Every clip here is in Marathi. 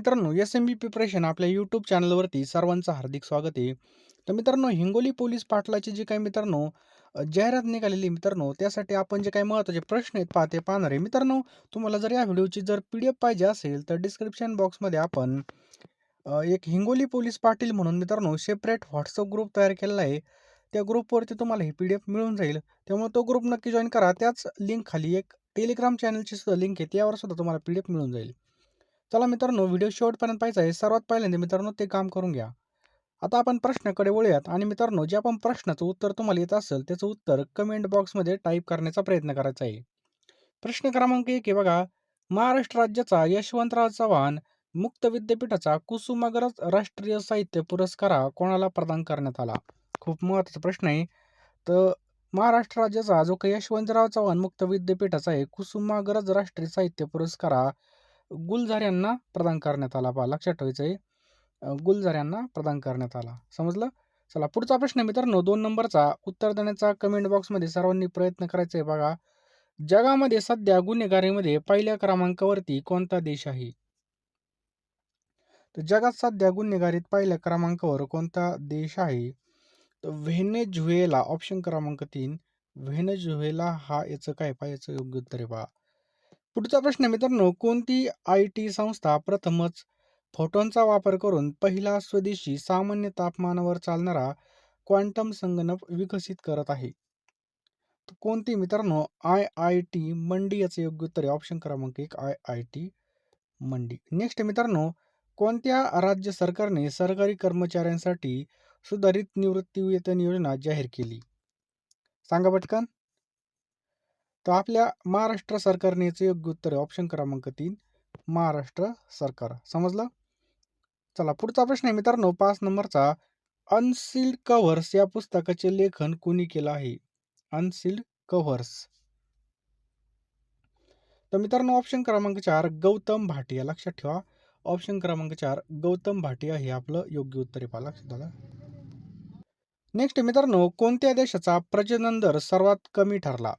मित्रांनो, एस-एम-बी प्रिपरेशन आपल्या यूट्यूब चॅनलवरती सर्वांचं हार्दिक स्वागत आहे. तर मित्रांनो, हिंगोली पोलीस पाटलाची जी काही मित्रांनो जाहिरात निघालेली मित्रांनो, त्यासाठी आपण जे काही महत्त्वाचे प्रश्न आहेत पाहते पाहणार आहे. मित्रांनो, तुम्हाला जर या व्हिडिओची जर पी-डी-एफ पाहिजे असेल, तर डिस्क्रिप्शन बॉक्समध्ये आपण एक हिंगोली पोलीस पाटील म्हणून मित्रांनो सेपरेट व्हॉट्सअप ग्रुप तयार केलेला आहे. त्या ग्रुपवरती तुम्हाला ही पी-डी-एफ मिळून जाईल. त्यामुळे तो ग्रुप नक्की जॉईन करा. त्याच लिंक खाली एक टेलिग्राम चॅनलची सुद्धा लिंक आहे. त्यावर सुद्धा तुम्हाला पी-डी-एफ मिळून जाईल. चला मित्रांनो, व्हिडिओ शेवटपर्यंत पाहायचा आहे. सर्वात पहिल्यांदा मित्रांनो ते काम करून घ्या. आता आपण प्रश्नाकडे वळूयात आणि मित्रांनो, जे आपण प्रश्नाचं उत्तर तुम्हाला येत असेल, त्याचं उत्तर कमेंट बॉक्समध्ये टाईप करण्याचा प्रयत्न करायचा आहे. प्रश्न क्रमांक एक आहे बघा, महाराष्ट्र राज्याचा यशवंतराव चव्हाण मुक्त विद्यापीठाचा कुसुमाग्रज राष्ट्रीय साहित्य पुरस्कार कोणाला प्रदान करण्यात आला? खूप महत्त्वाचा प्रश्न आहे. तर महाराष्ट्र राज्याचा जो काही यशवंतराव चव्हाण मुक्त विद्यापीठाचा आहे, कुसुमाग्रज राष्ट्रीय साहित्य पुरस्कार गुलजार यांना प्रदान करण्यात आला. पहा लक्षात ठेवायचं आहे. गुलजार यांना प्रदान करण्यात आला. समजलं? चला पुढचा प्रश्न मित्रांनो दोन नंबरचा उत्तर देण्याचा कमेंट बॉक्समध्ये सर्वांनी प्रयत्न करायचा आहे बघा. जगामध्ये सध्या गुन्हेगारीमध्ये पहिल्या क्रमांकावरती कोणता देश आहे? तर जगात सध्या गुन्हेगारीत पहिल्या क्रमांकावर कोणता देश आहे? तर व्हेनेझुएला ऑप्शन क्रमांक तीन व्हेनेझुएला हा याचं काय पहा याचं योग्य उत्तर आहे पहा. पुढचा प्रश्न मित्रांनो, कोणती आय-टी संस्था प्रथमच फोटॉनचा वापर करून पहिला स्वदेशी सामान्य तापमानावर चालणारा क्वांटम संगणक विकसित करत आहे? कोणती मित्रांनो, आय-आय-टी मंडी याचं योग्य उत्तर आहे. ऑप्शन क्रमांक एक आय-आय-टी मंडी. नेक्स्ट मित्रांनो, कोणत्या राज्य सरकारने सरकारी कर्मचाऱ्यांसाठी सुधारित निवृत्तीवेतन योजना जाहीर केली? सांगा पटकन. तर आपल्या महाराष्ट्र सरकारने याचं योग्य उत्तर आहे. ऑप्शन क्रमांक तीन महाराष्ट्र सरकार. समजलं? चला पुढचा प्रश्न आहे मित्रांनो पाच नंबरचा. अनसील्ड कव्हर्स या पुस्तकाचे लेखन कोणी केलं आहे? Unsealed covers. तर मित्रांनो ऑप्शन क्रमांक चार गौतम भाटिया. लक्षात ठेवा. ऑप्शन क्रमांक चार गौतम भाटिया हे आपलं योग्य उत्तर आहे. लक्षात आलं? नेक्स्ट मित्रांनो, कोणत्या देशाचा प्रजनन दर सर्वात कमी ठरला?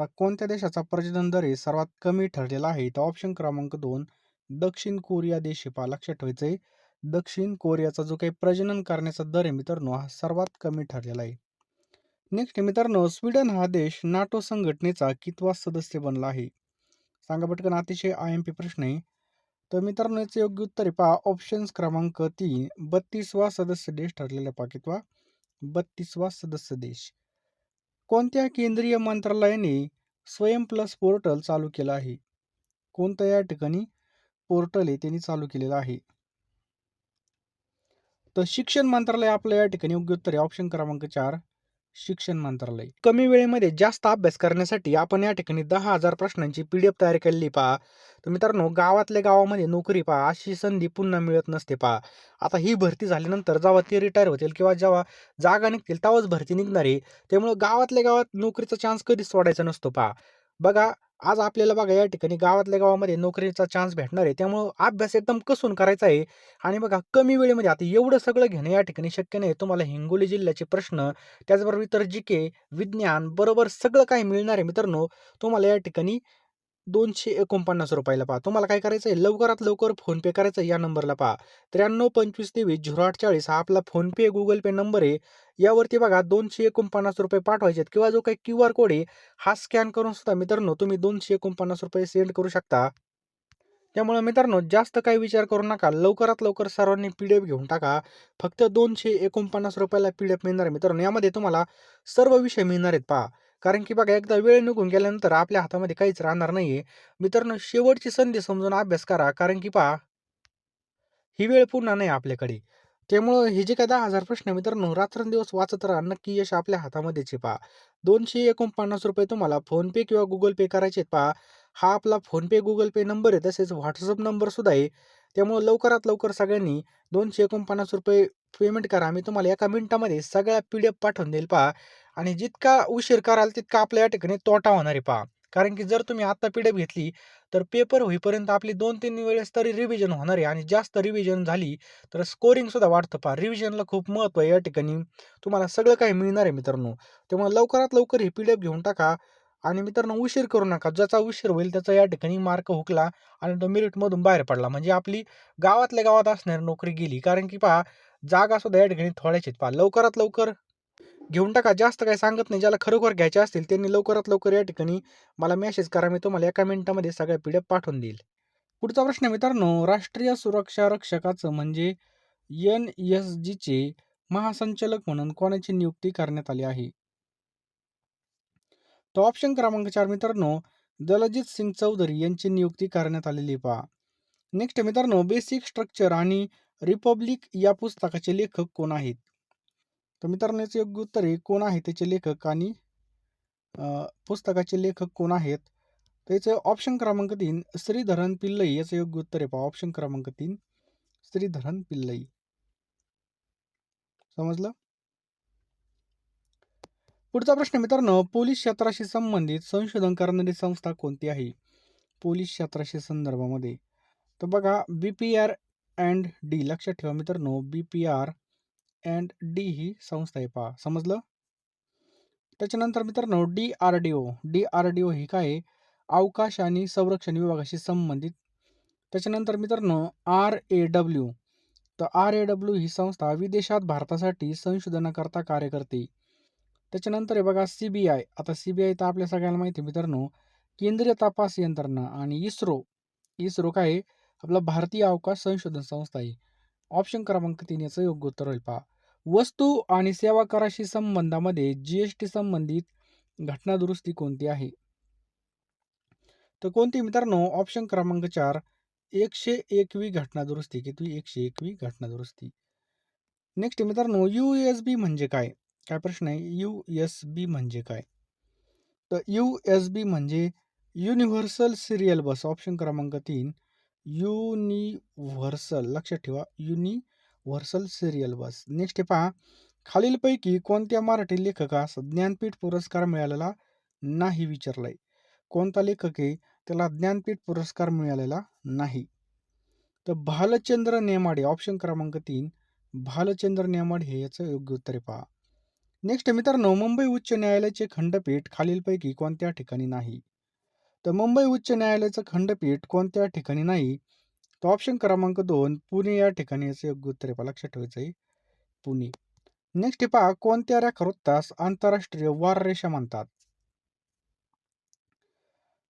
आता कोणत्या देशाचा प्रजनन दर हे सर्वात कमी ठरलेला आहे? तर ऑप्शन क्रमांक दोन दक्षिण कोरिया देश आहे. पहा लक्षात ठेवायचं आहे. दक्षिण कोरियाचा जो काही प्रजनन करण्याचा दर आहे मित्रांनो, हा सर्वात कमी ठरलेला आहे. नेक्स्ट मित्रांनो, स्वीडन हा देश नाटो संघटनेचा कितवा सदस्य बनला आहे? सांगा पटकन. अतिशय आय-एम-पी प्रश्न आहे. तर मित्रांनो याचं योग्य उत्तर आहे पहा ऑप्शन्स क्रमांक 3 32वा सदस्य देश ठरलेला आहे. पहा कितवा? 32वा सदस्य देश. कोणत्या केंद्रीय मंत्रालयाने स्वयं प्लस पोर्टल चालू केलं आहे? कोणतं या ठिकाणी पोर्टल आहे त्यांनी चालू केलेलं आहे? तर शिक्षण मंत्रालय आपलं या ठिकाणी योग्य उत्तर आहे. ऑप्शन क्रमांक चार शिक्षण मंत्रालय. कमी वेळेमध्ये जास्त अभ्यास करण्यासाठी आपण या ठिकाणी दहा हजार प्रश्नांची पी-डी-एफ तयार केलेली पहा. तर मित्रांनो गावातल्या गावामध्ये नोकरी पहा अशी संधी पुन्हा मिळत नसते पहा. आता ही भरती झाल्यानंतर जेव्हा ते रिटायर होतील किंवा जेव्हा जागा निघतील तेव्हाच भरती निघणार आहे. त्यामुळं गावातल्या गावात नोकरीचा चान्स कधीच सोडायचा नसतो पहा. बघा आज आपल्याला बघा या ठिकाणी गावातल्या गावामध्ये नोकरीचा चान्स भेटणार आहे. त्यामुळं अभ्यास एकदम कसून करायचा आहे आणि बघा कमी वेळेमध्ये आता एवढं सगळं घेणं या ठिकाणी शक्य नाही. तुम्हाला हिंगोली जिल्ह्याचे प्रश्न, त्याचबरोबर इतर जी-के, विज्ञान बरोबर सगळं काही मिळणार आहे मित्रांनो. तुम्हाला या ठिकाणी दोनशे एकोणपन्नास रुपयाला पहा. तुम्हाला काय करायचं आहे लवकरात लवकर फोनपे करायचं आहे या नंबरला पहा. 9325230840 हा आपला फोनपे, गुगल पे नंबर आहे. यावरती बघा ₹249 पाठवायचे आहेत किंवा जो काही क्यू आर कोड आहे हा स्कॅन करून सुद्धा मित्रांनो तुम्ही ₹249 सेंड करू शकता. त्यामुळं मित्रांनो जास्त काही विचार करू नका. लवकरात लवकर सर्वांनी पी-डी-एफ घेऊन टाका. फक्त दोनशे एकोणपन्नास रुपयाला पी-डी-एफ मिळणार आहे मित्रांनो. यामध्ये तुम्हाला सर्व विषय मिळणार आहेत पहा. कारण की बघा एकदा वेळ निघून गेल्यानंतर आपल्या हातामध्ये काहीच राहणार नाहीये. मित्रांनो शेवटची संधी समजून अभ्यास करा. कारण की पहा ही वेळ पुन्हा नाही आपल्याकडे. त्यामुळं हे जे काय दहा हजार प्रश्न मित्रांनो रात्रंदिवस वाचत राहा. नक्की यश आपल्या हातामध्येच आहे पहा. ₹249 तुम्हाला फोनपे किंवा गुगल पे करायचे पहा. हा आपला फोनपे, गुगल पे नंबर आहे. तसेच व्हॉट्सअप नंबर सुद्धा आहे. त्यामुळं लवकरात लवकर सगळ्यांनी ₹249 पेमेंट करा. मी तुम्हाला एका मिनिटामध्ये सगळ्या पी-डी-एफ पाठवून देईल पहा आणि जितका उशीर कराल तितका आपल्या या ठिकाणी तोटा होणार आहे पहा. कारण की जर तुम्ही आत्ता पी-डी-एफ घेतली तर पेपर होईपर्यंत आपली 2-3 वेळेस तरी रिव्हिजन होणार आहे आणि जास्त रिव्हिजन झाली तर स्कोरिंगसुद्धा वाढतं पहा. रिव्हिजनला खूप महत्त्व आहे या ठिकाणी. तुम्हाला सगळं काही मिळणार आहे मित्रांनो. त्यामुळे लवकरात लवकर ही पी-डी-एफ घेऊन टाका आणि मित्रांनो उशीर करू नका. ज्याचा उशीर होईल त्याचा या ठिकाणी मार्क हुकला आणि तो मेरिटमधून बाहेर पडला. म्हणजे आपली गावातल्या गावात असणारी नोकरी गेली. कारण की पहा जागा सुद्धा या ठिकाणी थोड्याच आहेत. पहा लवकरात लवकर घेऊन टाका. जास्त काही सांगत नाही. ज्याला खरोखर घ्यायचे असतील त्यांनी लवकरात लवकर या ठिकाणी मला मेसेज करा. मी तुम्हाला एका मिनिटामध्ये सगळ्या पी पाठवून देईल. पुढचा प्रश्न मित्रांनो, राष्ट्रीय सुरक्षा रक्षकाचं म्हणजे एन-एस-जीचे महासंचालक म्हणून कोणाची नियुक्ती करण्यात आली आहे? तर ऑप्शन क्रमांक चार मित्रांनो, दलजित सिंग चौधरी यांची नियुक्ती करण्यात आलेली पहा. नेक्स्ट मित्रांनो, बेसिक स्ट्रक्चर आणि रिपब्लिक या पुस्तकाचे लेखक कोण आहेत? तर मित्रांनो योग्य उत्तर हे कोण आहे त्याचे लेखक आणि पुस्तकाचे लेखक कोण आहेत? त्याचं ऑप्शन क्रमांक तीन श्रीधरन पिल्लई याचं योग्य उत्तर आहे पहा. ऑप्शन क्रमांक तीन श्रीधरन पिल्लई. समजलं? पुढचा प्रश्न मित्रांनो, पोलीस क्षेत्राशी संबंधित संशोधन करणारी संस्था कोणती आहे? पोलीस क्षेत्राशी संदर्भामध्ये. तर बघा बी-पी-आर अँड डी लक्षात ठेवा मित्रांनो, बी-पी-आर अँड डी ही संस्था आहे पहा. समजलं? त्याच्यानंतर मित्रांनो डी-आर-डी-ओ. डी-आर-डी-ओ ही काय अवकाश आणि संरक्षण विभागाशी संबंधित. त्याच्यानंतर मित्रांनो आर-ए-डब्ल्यू. तर आर-ए-डब्ल्यू ही संस्था विदेशात भारतासाठी संशोधनाकरता कार्य करते. त्याच्यानंतर आहे बघा सी-बी-आय. आता सी-बी-आय तर आपल्या सगळ्यांना माहिती आहे मित्रांनो, केंद्रीय तपास यंत्रणा आणि इस्रो. इस्रो काय आपला भारतीय अवकाश संशोधन संस्था आहे. ऑप्शन क्रमांक तीन याचं योग्य उत्तर होईल पहा. वस्तू आणि सेवा कराशी संबंधामध्ये जी-एस-टी संबंधित घटनादुरुस्ती कोणती आहे? तर कोणती मित्रांनो? ऑप्शन क्रमांक चार एकशे एकवी घटना दुरुस्ती. किती? 101 वी घटना दुरुस्ती. नेक्स्ट मित्रांनो यू-एस-बी म्हणजे काय? काय प्रश्न आहे? यू-एस-बी म्हणजे काय? तर यू-एस-बी म्हणजे युनिव्हर्सल सिरियल बस. ऑप्शन क्रमांक तीन युनिव्हर्सल. लक्षात ठेवा व्हर्सल सिरियल बस. नेक्स्ट पहा, खालीलपैकी कोणत्या मराठी लेखकास ज्ञानपीठ पुरस्कार मिळालेला नाही विचारलाय? कोणता लेखक आहे त्याला ज्ञानपीठ पुरस्कार मिळालेला नाही? तर भालचंद्र नेमाडे. ऑप्शन क्रमांक तीन भालचंद्र नेमाडे हे याचं योग्य उत्तर आहे पहा. नेक्स्ट मित्रांनो, मुंबई उच्च न्यायालयाचे खंडपीठ खालीलपैकी कोणत्या ठिकाणी नाही? तर मुंबई उच्च न्यायालयाचं खंडपीठ कोणत्या ठिकाणी नाही? तर ऑप्शन क्रमांक दोन पुणे या ठिकाणी याचं योग्य उत्तर आहे लक्षात ठेवायचं आहे पुणे. नेक्स्ट पहा, कोणत्या रेखावृत्तास आंतरराष्ट्रीय वार रेषा म्हणतात?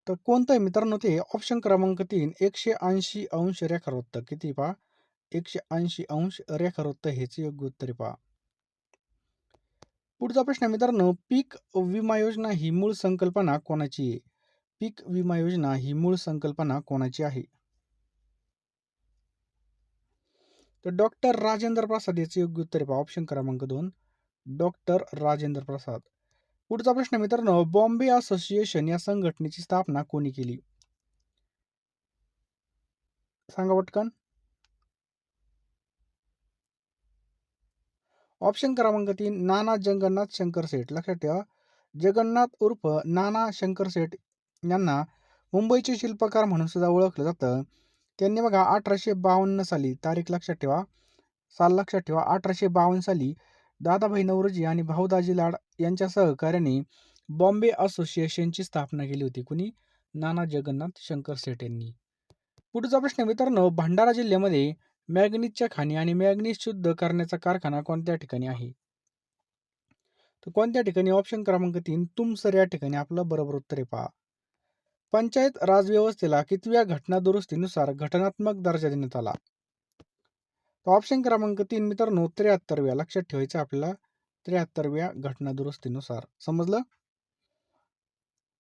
तर कोणतं आहे मित्रांनो ते? ऑप्शन क्रमांक 3 180 अंश रेखावृत्त. किती पहा? 180 अंश रेखावृत्त हेच योग्य उत्तर पहा. पुढचा प्रश्न आहे मित्रांनो, पीक विमा योजना ही मूळ संकल्पना कोणाची आहे? पीक विमा योजना ही मूळ संकल्पना कोणाची आहे? तर डॉक्टर राजेंद्र प्रसाद याचे योग्य उत्तर पहा. ऑप्शन क्रमांक दोन डॉक्टर राजेंद्र प्रसाद. पुढचा प्रश्न मित्रांनो, बॉम्बे असोसिएशन या संघटनेची स्थापना कोणी केली? सांगा पटकन. ऑप्शन क्रमांक तीन नाना जगन्नाथ शंकर सेठ. लक्षात ठेवा, जगन्नाथ उर्फ नाना शंकर सेठ यांना मुंबईचे शिल्पकार म्हणून सुद्धा ओळखलं जातं. त्यांनी बघा 1852 साली तारीख लक्षात ठेवा, साल लक्षात ठेवा 1852 साली दादाभाई नौरोजी आणि भाऊदाजी लाड यांच्या सहकार्याने बॉम्बे असोसिएशनची स्थापना केली होती. कुणी? नाना जगन्नाथ शंकर सेठ यांनी. पुढचा प्रश्न मित्रांनो, भंडारा जिल्ह्यामध्ये मॅग्नीजच्या खाणी आणि मॅग्नीज शुद्ध करण्याचा कारखाना कोणत्या ठिकाणी आहे? तर कोणत्या ठिकाणी? ऑप्शन क्रमांक तीन तुमसर या ठिकाणी आपलं बरोबर उत्तर आहे पहा. पंचायत राजव्यवस्थेला कितव्या घटना दुरुस्तीनुसार घटनात्मक दर्जा देण्यात आला? ऑप्शन क्रमांक तीन मित्रांनो 73व्या. लक्षात ठेवायचं आपल्याला 73व्या घटना दुरुस्तीनुसार. समजलं?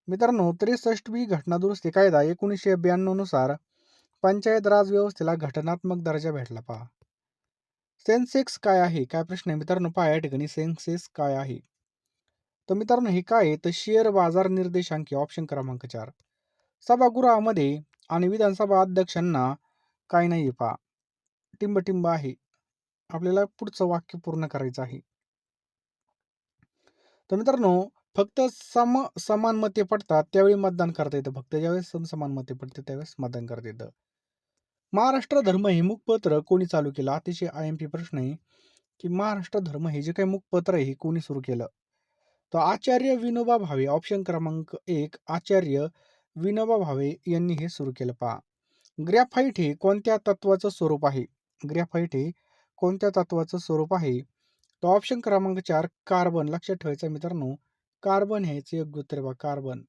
मित्रांनो 63वी घटना दुरुस्ती कायदा 1992 नुसार पंचायत राज व्यवस्थेला घटनात्मक दर्जा भेटला पहा. सेन्सेक्स काय आहे? काय प्रश्न आहे मित्रांनो पहा या ठिकाणी सेन्सेक्स काय आहे? तर मित्रांनो हे काय आहे? तर शेअर बाजार निर्देशांकी ऑप्शन क्रमांक चार सभागृहामध्ये आणि विधानसभा अध्यक्षांना काय नाही पहा. टिंबटिंब आहे. आपल्याला पुढचं वाक्य पूर्ण करायचं आहे. तर मित्रांनो फक्त सम समान मते पडतात त्यावेळी मतदान करता येतं. फक्त ज्यावेळेस समसमान मते पडते त्यावेळेस मतदान करता येतं. महाराष्ट्र धर्म हे मुखपत्र कोणी चालू केलं? अतिशय आय-एम-पी प्रश्न आहे, की महाराष्ट्र धर्म हे जे काही मुखपत्र आहे हे कोणी सुरू केलं? तर आचार्य विनोबा भावे ऑप्शन क्रमांक एक आचार्य विनोबा भावे यांनी हे सुरू केलं. पहा. ग्रॅफाईट हे कोणत्या तत्वाचं स्वरूप आहे? ग्रॅफाईट हे कोणत्या तत्वाचं स्वरूप आहे? तर ऑप्शन क्रमांक चार कार्बन. लक्षात ठेवायचं मित्रांनो कार्बन हेच योग्य उत्तर बा कार्बन.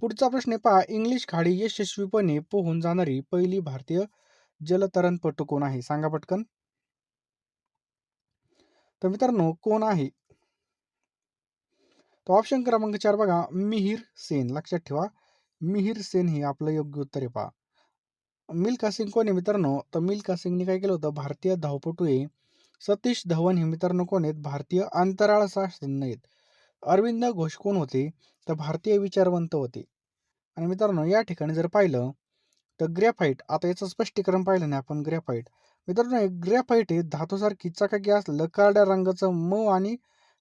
पुढचा प्रश्न आहे पहा इंग्लिश खाडी यशस्वीपणे पोहून जाणारी पहिली भारतीय जलतरणपटू कोण आहे? सांगा पटकन. तर मित्रांनो कोण आहे? तर ऑप्शन क्रमांक चार बघा मिहिर सेन. लक्षात ठेवा. मिहिर सेन हे आपलं योग्य उत्तर आहे पहा. मिल्खा सिंग कोण आहे मित्रांनो? तर मिल्खा सिंगने काय केलं होतं? भारतीय धावपटू आहे. सतीश धवन हे मित्रांनो कोण आहेत? भारतीय अंतराळ शास्त्रज्ञ आहेत. अरविंद घोष कोण होते? तर भारतीय विचारवंत होते. आणि मित्रांनो या ठिकाणी जर पाहिलं तर ग्रॅफाईट आता याचं स्पष्टीकरण पाहिलं नाही आपण ग्रॅफाईट मित्रांनो ग्रॅफाईट हे धातूसारखी चकाकी असलेलं करड्या रंगाचं मऊ आणि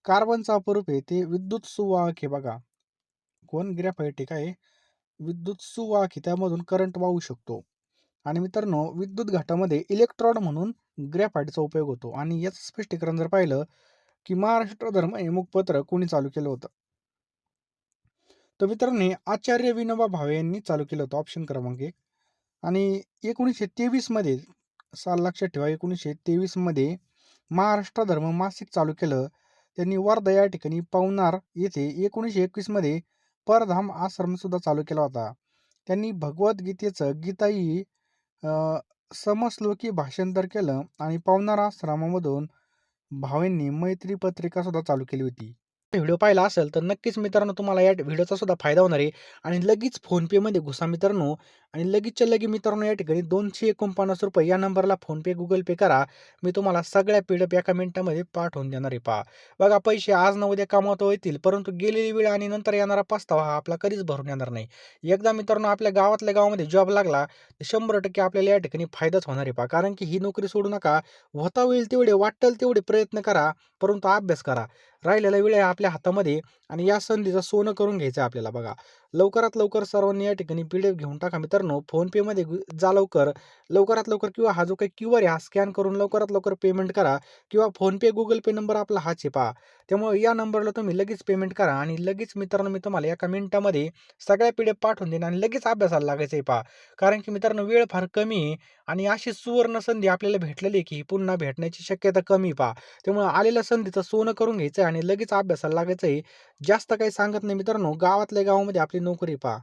कार्बनचा अपरूप आहे ते विद्युत सुवाहक आहे बघा. कोण? ग्रॅफाईट आहे काय विद्युत सुवाहक त्यामधून करंट वाहू शकतो. आणि मित्रांनो विद्युत घाटामध्ये इलेक्ट्रॉड म्हणून ग्रॅफाईटचा उपयोग होतो. आणि याचं स्पष्टीकरण जर पाहिलं की महाराष्ट्र धर्म हे मुखपत्र कोणी चालू केलं होतं? तर मित्रांनो आचार्य विनोबा भावे यांनी चालू केलं होतं ऑप्शन क्रमांक एक. आणि एकोणीसशे तेवीसमध्ये साल लक्षात ठेवा एकोणीसशे तेवीसमध्ये महाराष्ट्र धर्म मासिक चालू केलं. त्यांनी वर्धा या ठिकाणी पवनार येथे एकोणीसशे एकवीसमध्ये परधाम आश्रमसुद्धा चालू केला होता. त्यांनी भगवद्गीतेचं गीताई समश्लोकी भाषांतर केलं आणि पवनार आश्रमामधून भावेंनी मैत्री पत्रिकासुद्धा चालू केली होती. व्हिडिओ पाहिला असेल तर नक्कीच मित्रांनो तुम्हाला या व्हिडिओचा सुद्धा फायदा होणार आहे. आणि लगेच फोनपेमध्ये घुसा मित्रांनो. आणि लगेचच्या लगे मित्रांनो या ठिकाणी दोनशे एकोणपन्नास रुपये या नंबरला फोनपे गुगल पे करा. मी तुम्हाला सगळ्या पीडप एका मिनिटामध्ये पाठवून देणार आहे. पहा. बघा पैसे आज न उद्या कामावता येतील परंतु गेलेली वेळ आणि नंतर येणारा पस्तावा हा आपला कधीच भरून येणार नाही. एकदा मित्रांनो आपल्या गावातल्या गावामध्ये जॉब लागला तर शंभर टक्के आपल्याला या ठिकाणी फायदाच होणार आहे. पहा. कारण की ही नोकरी सोडू नका. होता होईल तेवढे वाटेल तेवढे प्रयत्न करा परंतु अभ्यास करा. राहिलेला वेळ आहे आपल्या हातामध्ये आणि या संधीचं सोनं करून घ्यायचं आपल्याला बघा. लवकरात लवकर सर्वांनी या ठिकाणी पी डी एफ घेऊन टाका मित्रांनो. फोनपेमध्ये जा लवकर. लवकरात लवकर किंवा हा जो काही क्यू आर आहे हा स्कॅन करून लवकरात लवकर पेमेंट करा किंवा फोनपे गुगल पे नंबर आपला हाच आहे पहा. त्यामुळे या नंबरला तुम्ही लगेच पेमेंट करा आणि लगेच मित्रांनो मी तुम्हाला एका मिनिटामध्ये सगळ्या पिढ्या पाठवून देईन आणि लगेच अभ्यासाला लागायचं आहे पहा. कारण की मित्रांनो वेळ फार कमी आहे आणि अशी सुवर्ण संधी आपल्याला भेटलेली की पुन्हा भेटण्याची शक्यता कमी पहा. त्यामुळे आलेल्या संधीचं सोनं करून घ्यायचं आहे आणि लगेच अभ्यासाला लागायचं आहे जास्त काही सांगत नाही मित्रांनो गावातल्या गावामध्ये आपली नोकरी पहा.